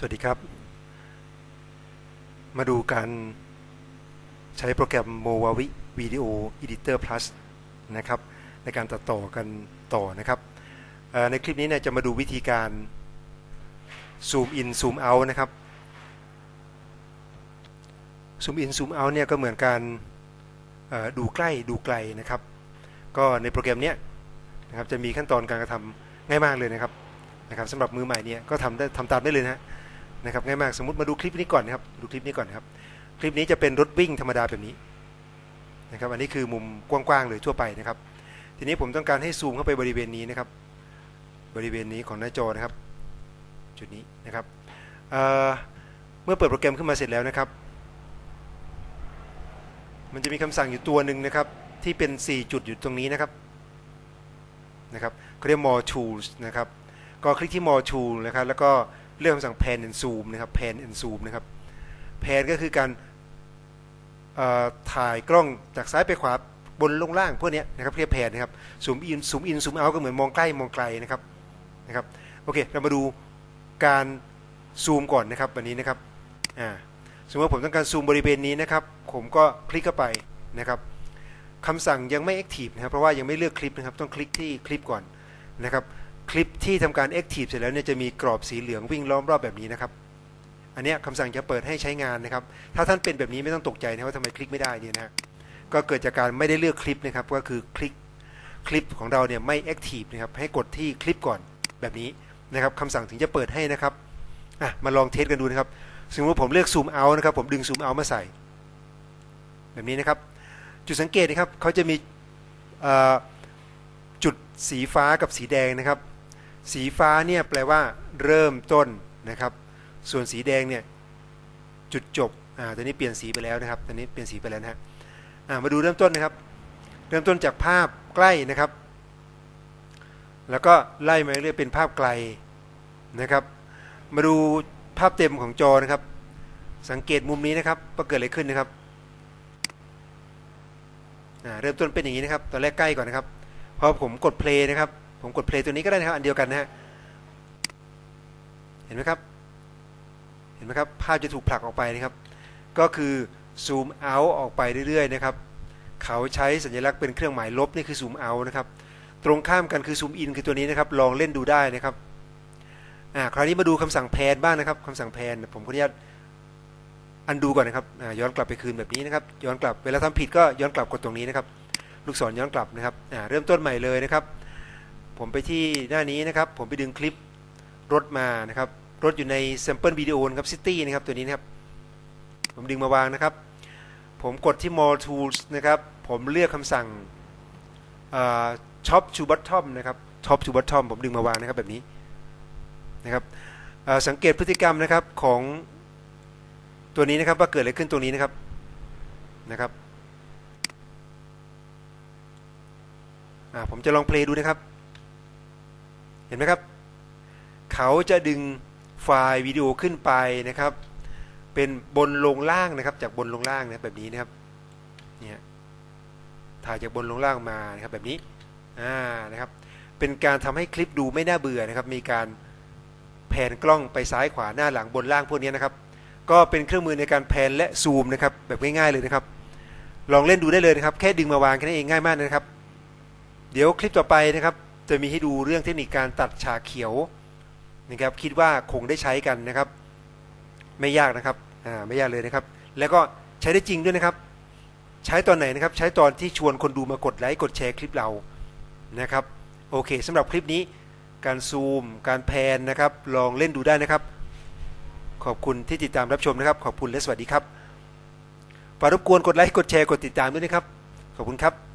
สวัสดีครับ มาดูการใช้โปรแกรม Movavi Video Editor Plus นะครับในการตัดต่อกันต่อนะครับในคลิปนี้เนี่ยจะมาดูวิธีการ Zoom in Zoom out นะครับ Zoom in Zoom out เนี่ยก็เหมือนการดูใกล้ดูไกลนะครับ ก็ในโปรแกรมเนี้ยนะครับจะมีขั้นตอนการกระทำง่ายมากเลยนะครับนะครับสำหรับมือใหม่เนี่ยก็ทำได้ทำตามได้เลยนะ นะครับง่ายมากสมมติมาดูคลิปนี้ก่อนนะครับดูคลิปนี้ก่อนนะครับ คลิปนี้จะเป็นรถวิ่งธรรมดาแบบนี้นะครับอันนี้คือมุมกว้างๆเลยทั่วไปนะครับ ทีนี้ผมต้องการให้ซูมเข้าไปบริเวณนี้นะครับ บริเวณนี้ของหน้าจอนะครับ จุดนี้นะครับเเมื่อเปิดโปรแกรมขึ้นมาเสร็จแล้วนะครับ มันจะมีคำสั่งอยู่ตัวหนึ่งนะครับ ที่เป็น 4 จุดอยู่ตรงนี้นะครับนะครับเขาเรียก more tools นะครับ ก็คลิกที่ more tool นะครับแล้วก็ เลือกคำสั่ง pan and zoom นะครับ pan and zoom นะครับ pan ก็คือการถ่ายกล้องจากซ้ายไปขวาบนลงล่างพวกนี้นะครับเรียก pan นะครับ zoom in zoom in zoom out ก็เหมือนมองใกล้มองไกลนะครับนะครับโอเคเรามาดูการซูมก่อนนะครับวันนี้นะครับอ่าสมมติว่าผมต้องการซูมบริเวณนี้นะครับ ผมก็คลิกเข้าไปนะครับคำสั่งยังไม่ active นะครับเพราะว่ายังไม่เลือกคลิปนะครับต้องคลิกที่คลิปก่อนนะครับ คลิปที่ทำการ Active เสร็จแล้วเนี่ยจะมีกรอบสีเหลืองวิ่งล้อมรอบแบบนี้นะครับ อันเนี้ยคำสั่งจะเปิดให้ใช้งานนะครับ ถ้าท่านเป็นแบบนี้ไม่ต้องตกใจนะว่าทำไมคลิกไม่ได้เนี่ยนะก็เกิดจากการไม่ได้เลือกคลิปนะครับ ก็คือคลิกคลิปของเราเนี่ยไม่ Active นะครับ ให้กดที่คลิปก่อนแบบนี้นะครับคำสั่งถึงจะเปิดให้นะครับอะมาลองเทสกันดูนะครับสมมติว่าผมเลือกซูมเอานะครับ ผมดึงซูมเอามาใส่ แบบนี้นะครับ จุดสังเกตนะครับเขาจะมีจุดสีฟ้ากับสีแดงนะครับ สีฟ้าเนี่ยแปลว่าเริ่มต้นนะครับ ส่วนสีแดงเนี่ยจุดจบอ่าตอนนี้เปลี่ยนสีไปแล้วนะครับตอนนี้เปลี่ยนสีไปแล้วนะฮะอ่ามาดูเริ่มต้นนะครับ เริ่มต้นจากภาพใกล้นะครับ แล้วก็ไล่มาเรื่อยเป็นภาพไกลนะครับ มาดูภาพเต็มของจอนะครับ สังเกตมุมนี้นะครับว่าเกิดอะไรขึ้นนะครับอ่าเริ่มต้นเป็นอย่างนี้นะครับ ตอนแรกใกล้ก่อนนะครับ พอผมกด play นะครับ ผมกด play ตัวนี้ก็ได้นะครับ อันเดียวกันนะฮะเห็นไหมครับ เห็นไหมครับภาพจะถูกผลักออกไปนะครับ ก็คือซูมเอาออกไปเรื่อยๆนะครับ เขาใช้สัญลักษณ์เป็นเครื่องหมายลบนี่คือซูมเอานะครับ ตรงข้ามกันคือซูมอินคือตัวนี้นะครับ ลองเล่นดูได้นะครับอ่าคราวนี้มาดูคำสั่งแพนบ้างนะครับคำสั่งแพนผมขออนุญาตอันดูก่อนนะครับอ่าย้อนกลับไปคืนแบบนี้นะครับ ย้อนกลับ เวลาทำผิดก็ย้อนกลับกดตรงนี้นะครับ ลูกศรย้อนกลับนะครับอ่าเริ่มต้นใหม่เลยนะครับ ผมไปที่หน้านี้นะครับ ผมไปดึงคลิปรถมานะครับ รถอยู่ใน sample video นะครับ city นะครับตัวนี้นะครับ ผมดึงมาวางนะครับ ผมกดที่ more tools นะครับ ผมเลือกคำสั่งอ่า top to bottom นะครับ top to bottom ผมดึงมาวางนะครับแบบนี้นะครับสังเกตพฤติกรรมนะครับของตัวนี้นะครับว่าเกิดอะไรขึ้นตรงนี้นะครับนะครับผมจะลองเพลย์ดูนะครับ เห็นไหมครับ เขาจะดึงไฟล์วิดีโอขึ้นไปนะครับ เป็นบนลงล่างนะครับ จากบนลงล่างนะแบบนี้นะครับเนี่ยถ่ายจากบนลงล่างมานะครับแบบนี้อ่านะครับ เป็นการทำให้คลิปดูไม่น่าเบื่อนะครับ มีการแผนกล้องไปซ้ายขวาหน้าหลังบนล่างพวกนี้นะครับ ก็เป็นเครื่องมือในการแผนและซูมนะครับ แบบง่ายๆเลยนะครับ ลองเล่นดูได้เลยนะครับ แค่ดึงมาวางแค่นั้นเองง่ายมากนะครับ เดี๋ยวคลิปต่อไปนะครับ จะมีให้ดูเรื่องเทคนิคการตัดฉากเขียวนะครับคิดว่าคงได้ใช้กันนะครับ ไม่ยากนะครับอ่าไม่ยากเลยนะครับ แล้วก็ใช้ได้จริงด้วยนะครับ ใช้ตอนไหนนะครับ ใช้ตอนที่ชวนคนดูมากดไลค์กดแชร์คลิปเรานะครับโอเคสำหรับคลิปนี้การซูม การแพนนะครับ ลองเล่นดูได้นะครับ ขอบคุณที่ติดตามรับชมนะครับ ขอบคุณและสวัสดีครับฝากรบกวนกดไลค์กดแชร์กดติดตามด้วยนะครับ ขอบคุณครับ